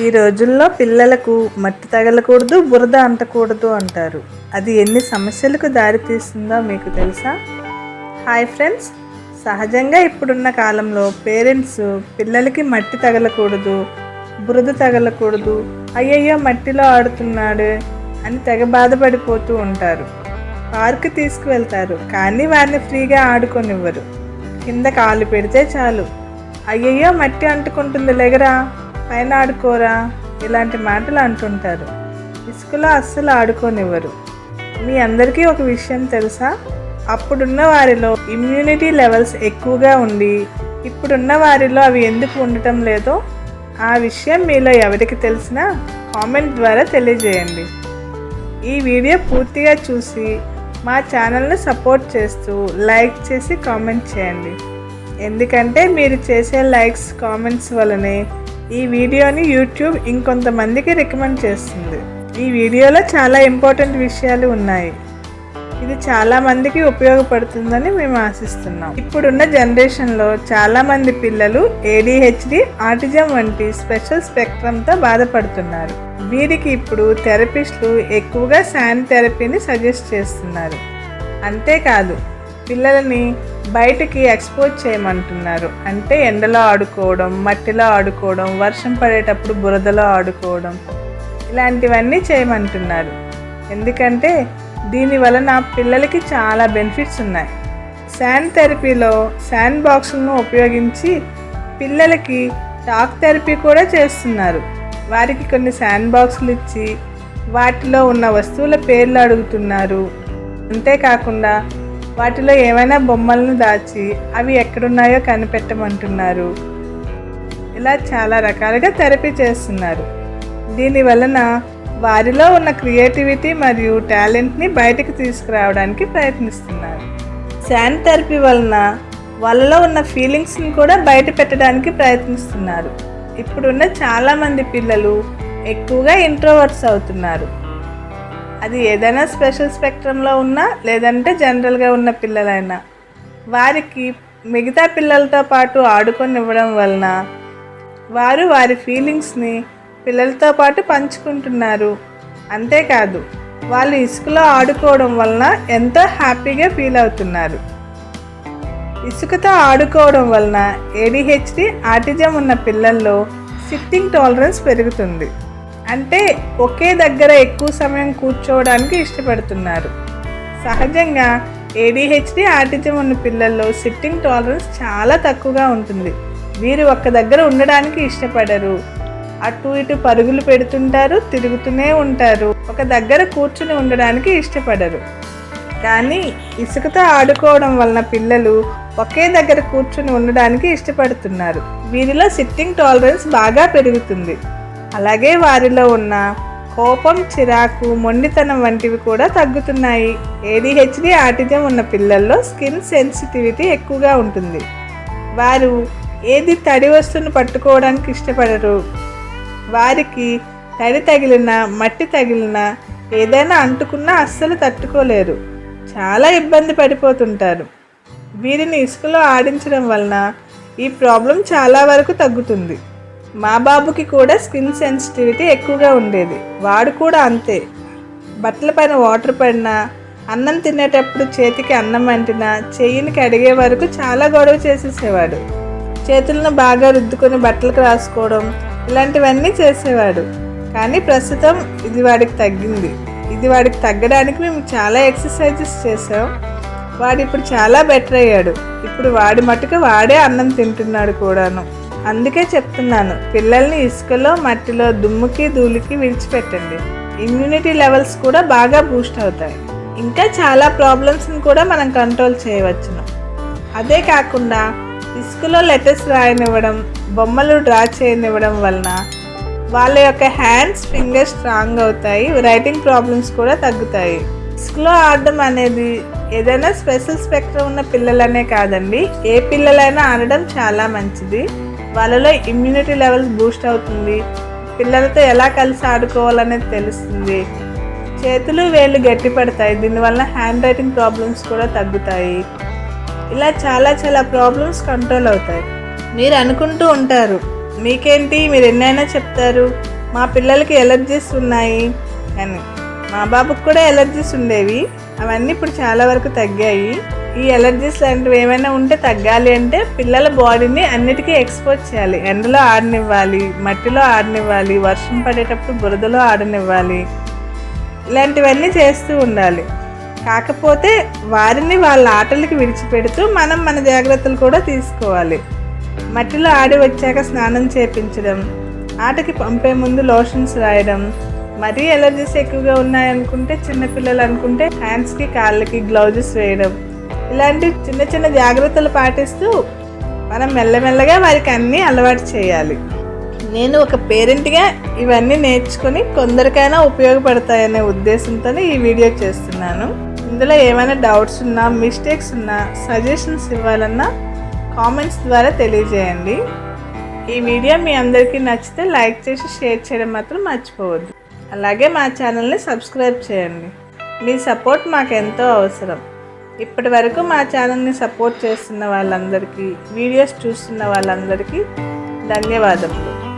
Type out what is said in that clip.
ఈ రోజుల్లో పిల్లలకు మట్టి తగలకూడదు బురద అంటకూడదు అంటారు. అది ఎన్ని సమస్యలకు దారితీస్తుందో మీకు తెలుసా? హాయ్ ఫ్రెండ్స్ సహజంగా ఇప్పుడున్న కాలంలో పేరెంట్స్ పిల్లలకి మట్టి తగలకూడదు బురద తగలకూడదు అయ్యయ్యో మట్టిలో ఆడుతున్నాడు అని తెగ బాధపడిపోతూ ఉంటారు. పార్కు తీసుకువెళ్తారు కానీ వారిని ఫ్రీగా ఆడుకొనివ్వరు. కింద కాలు పెడితే చాలు. అయ్యయ్యో మట్టి అంటుకుంటుంది లేగరా? పైన ఆడుకోరా ఇలాంటి మాటలు అంటుంటారు. ఇసుకలో అస్సలు ఆడుకోనివ్వరు. మీ అందరికీ ఒక విషయం తెలుసా? అప్పుడున్న వారిలో ఇమ్యూనిటీ లెవెల్స్ ఎక్కువగా ఉండి ఇప్పుడున్న వారిలో అవి ఎందుకు ఉండటం లేదో ఆ విషయం మీలో ఎవరికి తెలిసినా కామెంట్ ద్వారా తెలియజేయండి. ఈ వీడియో పూర్తిగా చూసి మా ఛానల్ను సపోర్ట్ చేస్తూ లైక్ చేసి కామెంట్ చేయండి. ఎందుకంటే మీరు చేసే లైక్స్ కామెంట్స్ వలనే ఈ వీడియోని యూట్యూబ్ ఇంకొంతమందికి రికమెండ్ చేస్తుంది. ఈ వీడియోలో చాలా ఇంపార్టెంట్ విషయాలు ఉన్నాయి. ఇది చాలా మందికి ఉపయోగపడుతుందని మేము ఆశిస్తున్నాం. ఇప్పుడున్న జనరేషన్లో చాలా మంది పిల్లలు ఏడిహెచ్డి ఆటిజం వంటి స్పెషల్ స్పెక్ట్రమ్తో బాధపడుతున్నారు. వీరికి ఇప్పుడు థెరపిస్టులు ఎక్కువగా శాన్ థెరపీని సజెస్ట్ చేస్తున్నారు. అంతేకాదు పిల్లలని బయటికి ఎక్స్పోజ్ చేయమంటున్నారు. అంటే ఎండలో ఆడుకోవడం మట్టిలో ఆడుకోవడం వర్షం పడేటప్పుడు బురదలో ఆడుకోవడం ఇలాంటివన్నీ చేయమంటున్నారు. ఎందుకంటే దీని వలన పిల్లలకి చాలా బెనిఫిట్స్ ఉన్నాయి. శాండ్ థెరపీలో శాండ్ బాక్సులను ఉపయోగించి పిల్లలకి టాక్ థెరపీ కూడా చేస్తున్నారు. వారికి కొన్ని శాండ్ బాక్సులు ఇచ్చి వాటిలో ఉన్న వస్తువుల పేర్లు అడుగుతున్నారు. అంతేకాకుండా వాటిలో ఏమైనా బొమ్మలను దాచి అవి ఎక్కడున్నాయో కనిపెట్టమంటున్నారు. ఇలా చాలా రకాలుగా థెరపీ చేస్తున్నారు. దీని వలన వారిలో ఉన్న క్రియేటివిటీ మరియు టాలెంట్ని బయటకు తీసుకురావడానికి ప్రయత్నిస్తున్నారు. శాన్ థెరపీ వలన వాళ్ళలో ఉన్న ఫీలింగ్స్ని కూడా బయట పెట్టడానికి ప్రయత్నిస్తున్నారు. ఇప్పుడున్న చాలామంది పిల్లలు ఎక్కువగా ఇంట్రోవర్ట్స్ అవుతున్నారు. అది ఏదైనా స్పెషల్ స్పెక్ట్రంలో ఉన్నా లేదంటే జనరల్గా ఉన్న పిల్లలైనా. వారికి మిగతా పిల్లలతో పాటు ఆడుకొని ఇవ్వడం వలన వారు వారి ఫీలింగ్స్ని పిల్లలతో పాటు పంచుకుంటున్నారు. అంతేకాదు వాళ్ళు ఇసుకలో ఆడుకోవడం వలన ఎంతో హ్యాపీగా ఫీల్ అవుతున్నారు. ఇసుకతో ఆడుకోవడం వలన ఏడిహెచ్డి ఆటిజం ఉన్న పిల్లల్లో సిట్టింగ్ టాలరెన్స్ పెరుగుతుంది. అంటే ఒకే దగ్గర ఎక్కువ సమయం కూర్చోవడానికి ఇష్టపడుతున్నారు. సహజంగా ఏడిహెచ్డి ఆటిజం ఉన్న పిల్లల్లో సిట్టింగ్ టాలరెన్స్ చాలా తక్కువగా ఉంటుంది. వీరు ఒక్క దగ్గర ఉండడానికి ఇష్టపడరు. అటు ఇటు పరుగులు పెడుతుంటారు తిరుగుతూనే ఉంటారు. ఒక దగ్గర కూర్చుని ఉండడానికి ఇష్టపడరు. కానీ ఇసుకతో ఆడుకోవడం వలన పిల్లలు ఒకే దగ్గర కూర్చుని ఉండడానికి ఇష్టపడుతున్నారు. వీరిలో సిట్టింగ్ టాలరెన్స్ బాగా పెరుగుతుంది. అలాగే వారిలో ఉన్న కోపం చిరాకు మొండితనం వంటివి కూడా తగ్గుతున్నాయి. ఏడిహెచ్డి ఆటిజం ఉన్న పిల్లల్లో స్కిన్ సెన్సిటివిటీ ఎక్కువగా ఉంటుంది. వారు ఏది తడి వస్తువును పట్టుకోవడానికి ఇష్టపడరు. వారికి తడి తగిలిన మట్టి తగిలిన ఏదైనా అంటుకున్నా అస్సలు తట్టుకోలేరు. చాలా ఇబ్బంది పడిపోతుంటారు. వీరిని ఇసుకలో ఆడించడం వలన ఈ ప్రాబ్లం చాలా వరకు తగ్గుతుంది. మా బాబుకి కూడా స్కిన్ సెన్సిటివిటీ ఎక్కువగా ఉండేది. వాడు కూడా అంతే. బట్టల పైన వాటర్ పడినా అన్నం తినేటప్పుడు చేతికి అన్నం అంటినా చెయ్యిని కడిగే వరకు చాలా గొడవ చేసేసేవాడు. చేతులను బాగా రుద్దుకొని బట్టలకు రాసుకోవడం ఇలాంటివన్నీ చేసేవాడు. కానీ ప్రస్తుతం ఇది వాడికి తగ్గింది. ఇది వాడికి తగ్గడానికి మేము చాలా ఎక్సర్సైజెస్ చేసాం వాడు ఇప్పుడు చాలా బెటర్ అయ్యాడు. ఇప్పుడు వాడి మటుకు వాడే అన్నం తింటున్నాడు కూడాను. అందుకే చెప్తున్నాను పిల్లల్ని ఇసుకలో మట్టిలో దుమ్ముకి ధూళికి విడిచిపెట్టండి. ఇమ్యూనిటీ లెవెల్స్ కూడా బాగా బూస్ట్ అవుతాయి. ఇంకా చాలా ప్రాబ్లమ్స్ని కూడా మనం కంట్రోల్ చేయవచ్చును. అదే కాకుండా ఇసుకలో లెటర్స్ రాయనివ్వడం బొమ్మలు డ్రా చేయనివ్వడం వలన వాళ్ళ యొక్క హ్యాండ్స్ ఫింగర్స్ స్ట్రాంగ్ అవుతాయి రైటింగ్ ప్రాబ్లమ్స్ కూడా తగ్గుతాయి. ఇసుకలో ఆడడం అనేది ఏదైనా స్పెషల్ స్పెక్ట్రమ్ ఉన్న పిల్లలనే కాదండి ఏ పిల్లలైనా ఆడడం చాలా మంచిది. వాళ్ళలో ఇమ్యూనిటీ లెవెల్స్ బూస్ట్ అవుతుంది. పిల్లలతో ఎలా కలిసి ఆడుకోవాలనేది తెలుస్తుంది. చేతులు వేళ్ళు గట్టి పడతాయి దీనివల్ల హ్యాండ్ రైటింగ్ ప్రాబ్లమ్స్ కూడా తగ్గుతాయి. ఇలా చాలా చాలా ప్రాబ్లమ్స్ కంట్రోల్ అవుతాయి. మీరు అనుకుంటూ ఉంటారు మీకేంటి? మీరు ఎన్నైనా చెప్తారు మా పిల్లలకి ఎలర్జీస్ ఉన్నాయి అని. మా బాబుకు కూడా ఎలర్జీస్ ఉండేవి. అవన్నీ ఇప్పుడు చాలా వరకు తగ్గాయి. ఈ ఎలర్జీస్ లాంటివి ఏమైనా ఉంటే తగ్గాలి అంటే పిల్లల బాడీని అన్నిటికీ ఎక్స్పోజ్ చేయాలి. ఎండలో ఆడనివ్వాలి మట్టిలో ఆడనివ్వాలి వర్షం పడేటప్పుడు బురదలో ఆడనివ్వాలి. ఇలాంటివన్నీ చేస్తూ ఉండాలి. కాకపోతే వారిని వాళ్ళ ఆటలకి విడిచిపెడుతూ మనం మన జాగ్రత్తలు కూడా తీసుకోవాలి. మట్టిలో ఆడి వచ్చాక స్నానం చేపించడం ఆటకి పంపే ముందు లోషన్స్ రాయడం మరీ ఎలర్జీస్ ఎక్కువగా ఉన్నాయనుకుంటే చిన్నపిల్లలు అనుకుంటే హ్యాండ్స్కి కాళ్ళకి గ్లౌజెస్ వేయడం ఇలాంటి చిన్న చిన్న జాగ్రత్తలు పాటిస్తూ మనం మెల్లమెల్లగా వారికి అన్నీ అలవాటు చేయాలి. నేను ఒక పేరెంట్గా ఇవన్నీ నేర్చుకొని కొందరికైనా ఉపయోగపడతాయనే ఉద్దేశంతో ఈ వీడియో చేస్తున్నాను. ఇందులో ఏమైనా డౌట్స్ ఉన్నా మిస్టేక్స్ ఉన్నా సజెషన్స్ ఇవ్వాలన్నా కామెంట్స్ ద్వారా తెలియజేయండి. ఈ వీడియో మీ అందరికీ నచ్చితే లైక్ చేసి షేర్ చేయడం మాత్రం మర్చిపోవద్దు. అలాగే మా ఛానల్ని సబ్స్క్రైబ్ చేయండి. మీ సపోర్ట్ మాకు ఎంతో అవసరం. ఇప్పటి వరకు మా ఛానల్ని సపోర్ట్ చేస్తున్న వాళ్ళందరికీ వీడియోస్ చూస్తున్న వాళ్ళందరికీ ధన్యవాదములు.